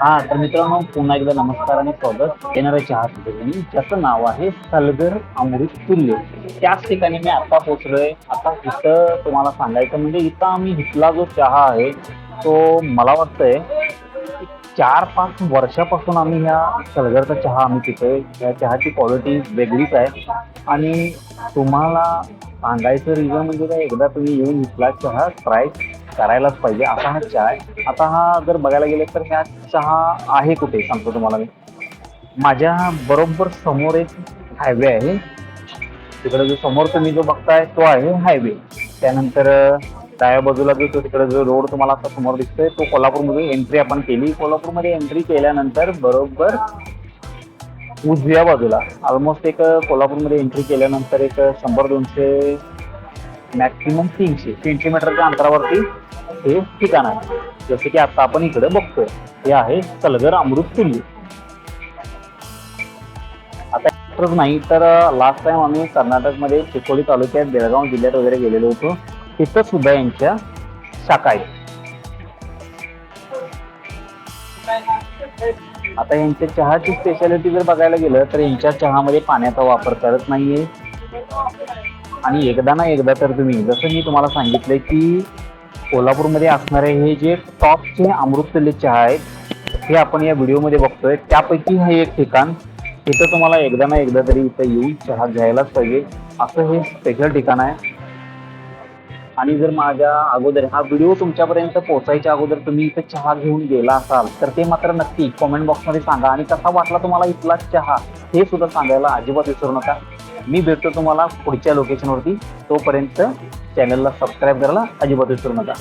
हा तर मित्रांनो पुन्हा एकदा नमस्कार आणि स्वागत. येणाऱ्या चहा ठिकाणी ज्याचं नाव आहे सलगर अमृत तुल्य. त्याच ठिकाणी मी आता पोचलोय आता इथं तुम्हाला सांगायचं म्हणजे इथं आम्ही इथला जो चहा आहे तो मला वाटतंय चार पाच वर्षापासून आम्ही ह्या सलगरचा चहा आम्ही पितोय. या चहाची क्वालिटी वेगळीच आहे. आणि तुम्हाला सांगायचं रिझन म्हणजे काय? एकदा तुम्ही येऊन इथला चहा ट्राय करायलाच पाहिजे. असा हा चहा आहे. आता हा जर बघायला गेले तर ह्या चहा आहे कुठे? सांगतो तुम्हाला मी. माझ्या बरोबर समोर एक हायवे आहे. तिकडे जो समोर तुम्ही जो बघताय तो आहे हायवे त्यानंतर डाव्या बाजूला जो तो तिकडे जो रोड तुम्हाला आता समोर दिसतोय तो कोल्हापूरमध्ये एंट्री आपण केली. कोल्हापूरमध्ये एंट्री केल्यानंतर बरोबर उजव्या बाजूला ऑलमोस्ट एक कोल्हापूरमध्ये एंट्री केल्यानंतर एक शंभर दोनशे मॅक्सिमम तीनशे तीनशे मीटरच्या अंतरावरती हे ठिकाण आहे. जसं की आता आपण इकडे बघतोय हे आहे सलगर अमृत तुल्य आता नाही तर लास्ट टाइम आम्ही कर्नाटकमध्ये चिकोली तालुक्यात बेळगाव जिल्ह्यात वगैरे गेलेलो होतो. तिथं सुद्धा यांच्या शाखा आहेत. आता यांच्या चहाची स्पेशालिटी जर बघायला गेलं तर यांच्या चहामध्ये पाण्याचा वापर करत नाहीये. आणि एकदा ना एकदा तर तुम्ही जसं मी तुम्हाला सांगितलंय की कोल्हापूरमध्ये असणारे हे जे टॉपचे अमृततुल्य चहा आहेत हे आपण या व्हिडिओमध्ये बघतोय. त्यापैकी हे एक ठिकाण इथं तुम्हाला एकदा ना एकदा तरी इथं येऊन चहा घ्यायलाच पाहिजे. असं हे स्पेशल ठिकाण आहे. आणि जर माझ्या अगोदर हा व्हिडिओ तुमच्यापर्यंत पोहोचायच्या अगोदर तुम्ही इथं चहा घेऊन गेला असाल तर ते मात्र नक्की कॉमेंट बॉक्समध्ये सांगा. आणि कसा वाटला तुम्हाला इथला चहा हे सुद्धा सांगायला अजिबात विसरू नका. मी भेटतो तुम्हाला पुढच्या लोकेशनवरती तोपर्यंत चॅनलला सबस्क्राईब करायला अजिबात विसरू नका.